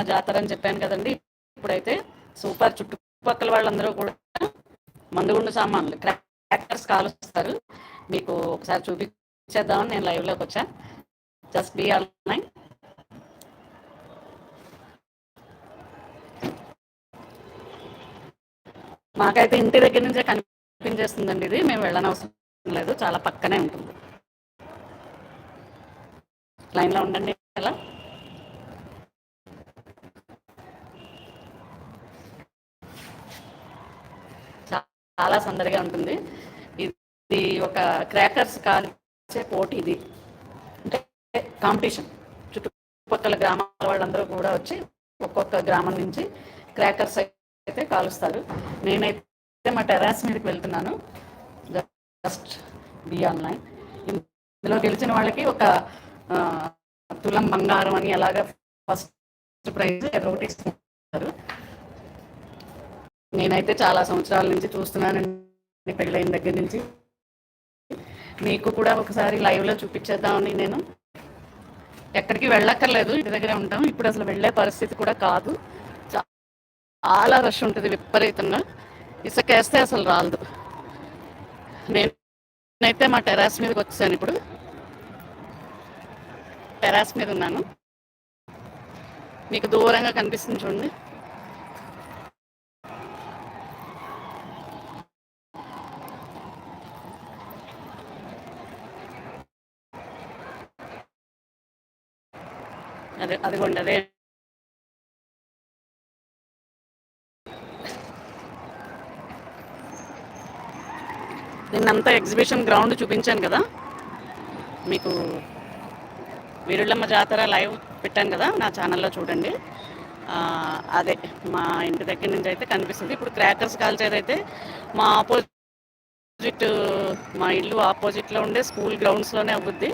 వీరుళ్ళమ్మ జాతర అని చెప్పాను కదండి. ఇప్పుడైతే సూపర్ చుట్టుపక్కల వాళ్ళందరూ కూడా మందుగుండు సామాన్లు క్రాకర్స్ కాలుస్తారు. మీకు ఒకసారి చూపించేద్దామని నేను లైవ్లోకి వచ్చా. జస్ట్ బీ ఆన్లైన్ మాకైతే ఇంటి దగ్గర నుంచే కనిపించేస్తుందండి ఇది. మేము వెళ్ళనవసరం లేదు. చాలా పక్కనే ఉంటుంది. లైన్లో ఉండండి. ఎలా? చాలా సందడిగా ఉంటుంది. ఇది ఒక క్రాకర్స్ కాల్చే పోటీ ఇది. అంటే కాంపిటీషన్. చుట్టుపక్కల గ్రామాల వాళ్ళందరూ కూడా వచ్చి ఒక్కొక్క గ్రామం నుంచి క్రాకర్స్ అయితే కాలుస్తారు. నేనైతే మా టెరాస్ మీదకి వెళ్తున్నాను. Just be online. ఇందులో గెలిచిన వాళ్ళకి ఒక తులం బంగారం అని అలాగా ఫస్ట్ ప్రైజ్ ఒకటి ఇస్తున్నారు నేనైతే చాలా సంవత్సరాల నుంచి చూస్తున్నానండి పెళ్ళైన దగ్గర నుంచి. మీకు కూడా ఒకసారి లైవ్లో చూపించేద్దామని నేను. ఎక్కడికి వెళ్ళక్కర్లేదు ఇంటి దగ్గరే ఉంటాం. ఇప్పుడు అసలు వెళ్ళే పరిస్థితి కూడా కాదు. చాలా రష్ ఉంటుంది విపరీతంగా. ఇసుకేస్తే అసలు రాలదు. నేనైతే మా టెరాస్ మీదకి వచ్చాను ఇప్పుడు. టెరాస్ మీద ఉన్నాను. మీకు దూరంగా కనిపిస్తుంది చూడండి. అదే అదిగోండి అదే నిన్నంతా ఎగ్జిబిషన్ గ్రౌండ్ చూపించాను కదా. మీకు వీరుళ్ళమ్మ జాతర లైవ్ పెట్టాను కదా నా ఛానల్లో చూడండి. అదే మా ఇంటి దగ్గర నుంచి అయితే కనిపిస్తుంది. ఇప్పుడు క్రాకర్స్ కాల్చేదైతే మా ఆపోజిట్ మా ఇల్లు ఆపోజిట్లో ఉండే స్కూల్ గ్రౌండ్స్లోనే అవుద్ది.